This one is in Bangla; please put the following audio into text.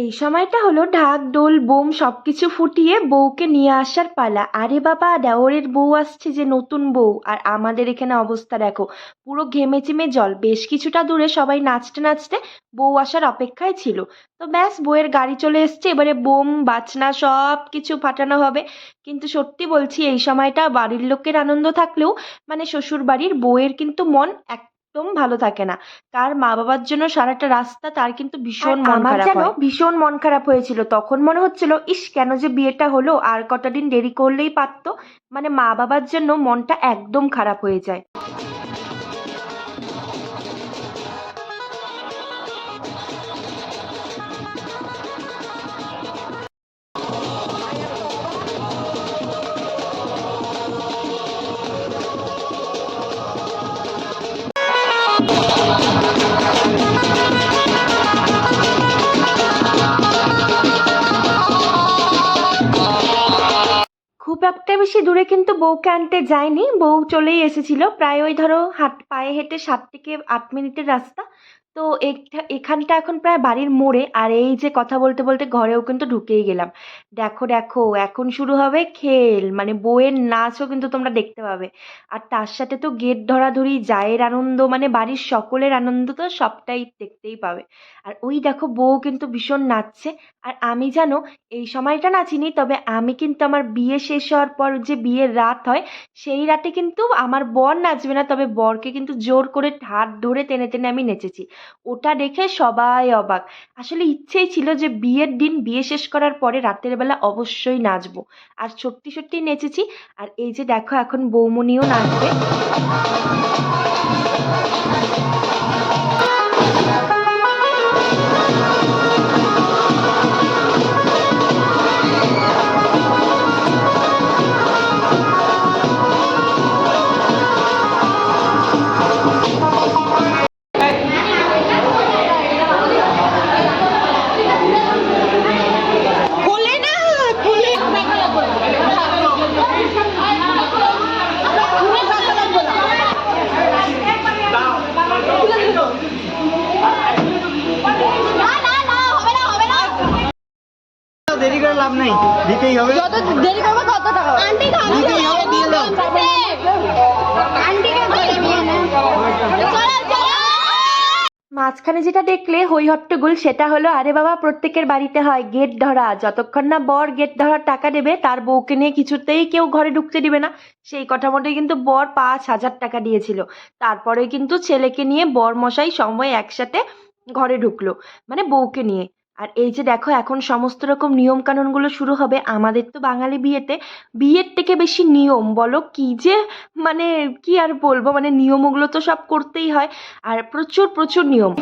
এই সময়টা হলো ঢাক ঢোল বোম সবকিছু ফুটিয়ে বউকে নিয়ে আসার পালা। আরে বাবা দেওরের বউ আসছে যে নতুন বউ। আর আমাদের এখানে অবস্থা দেখো, পুরো ঘেমে চিমে জল। বেশ কিছুটা দূরে সবাই নাচতে নাচতে বউ আসার অপেক্ষায় ছিল। তো ব্যাস, বউয়ের গাড়ি চলে এসছে। এবারে বোম, বাজনা সব কিছু ফাটানো হবে। কিন্তু সত্যি বলছি, এই সময়টা বাড়ির লোকের আনন্দ থাকলেও মানে শ্বশুর বাড়ির বউয়ের কিন্তু মন একদম ভালো থাকে না। তার মা বাবার জন্য সারাটা রাস্তা তার কিন্তু ভীষণ মন খারাপ হয়। ভীষণ মন খারাপ হয়েছিল। তখন মনে হচ্ছিল ইস কেন যে বিয়েটা হলো? আর কটা দিন দেরি করলেই পারতো? মানে মা বাবার জন্য মনটা একদম খারাপ হয়ে যায়। খুব একটা বেশি দূরে কিন্তু বউকে আনতে যায়নি। বউ চলেই এসেছিল। প্রায় ওই ধরো হাত, পায়ে হেঁটে সাত থেকে আট মিনিটের রাস্তা। তো এখানটা এখন প্রায় বাড়ির মোড়ে আর এই যে কথা বলতে বলতে ঘরেও কিন্তু ঢুকেই গেলাম। দেখো দেখো, এখন শুরু হবে খেল। মানে বউয়ের নাচও কিন্তু তোমরা দেখতে পাবে। আর তার সাথে তো গেট ধরাধরি, জায়ের আনন্দ মানে বাড়ির সকলের আনন্দ তো সবটাই দেখতেই পাবে। আর ওই দেখো বউ কিন্তু ভীষণ নাচছে। আর আমি জানো, এই সময়টা নাচিনি, তবে আমি কিন্তু আমার বিয়ে শেষ হওয়ার পর যে বিয়ের রাত হয়, সেই রাতে কিন্তু আমার বর নাচবে না, তবে বরকে কিন্তু জোর করে হাত ধরে টেনে টেনে আমি নেচেছি। ওটা দেখে সবাই অবাক। আসলে ইচ্ছেই ছিল যে বিয়ের দিন বিয়ে শেষ করার পরে রাতের বেলা অবশ্যই নাচবো। আর সত্যি সত্যি নেচেছি। আর এই যে দেখো এখন বৌমনিও নাচবে। দিতেই হবে। যত দেরি করব তত টাকা আন্টি দিতেই হবে দিয়ে দাও। মাঝখানে যেটা দেখলে হই হট্টগোল সেটা হলো আরে বাবা প্রত্যেকের বাড়িতে হয় গেট ধরা। যতক্ষণ না বর গেট ধরার টাকা দেবে তার বউকে নিয়ে কিছুতেই কেউ ঘরে ঢুকতে দিবে না। সেই কথা মতোই কিন্তু বর পাঁচ হাজার টাকা দিয়েছিল। তারপরে কিন্তু ছেলেকে নিয়ে বর মশাই সময় একসাথে ঘরে ঢুকলো মানে বউকে নিয়ে। আর এই যে দেখো, এখন সমস্ত রকম নিয়মকানুনগুলো শুরু হবে। আমাদের তো বাঙালি বিয়েতে, বিয়ের থেকে বেশি নিয়ম, বলো কি যে মানে কি আর বলব? মানে নিয়মগুলো তো সব করতেই হয়। আর প্রচুর প্রচুর নিয়ম।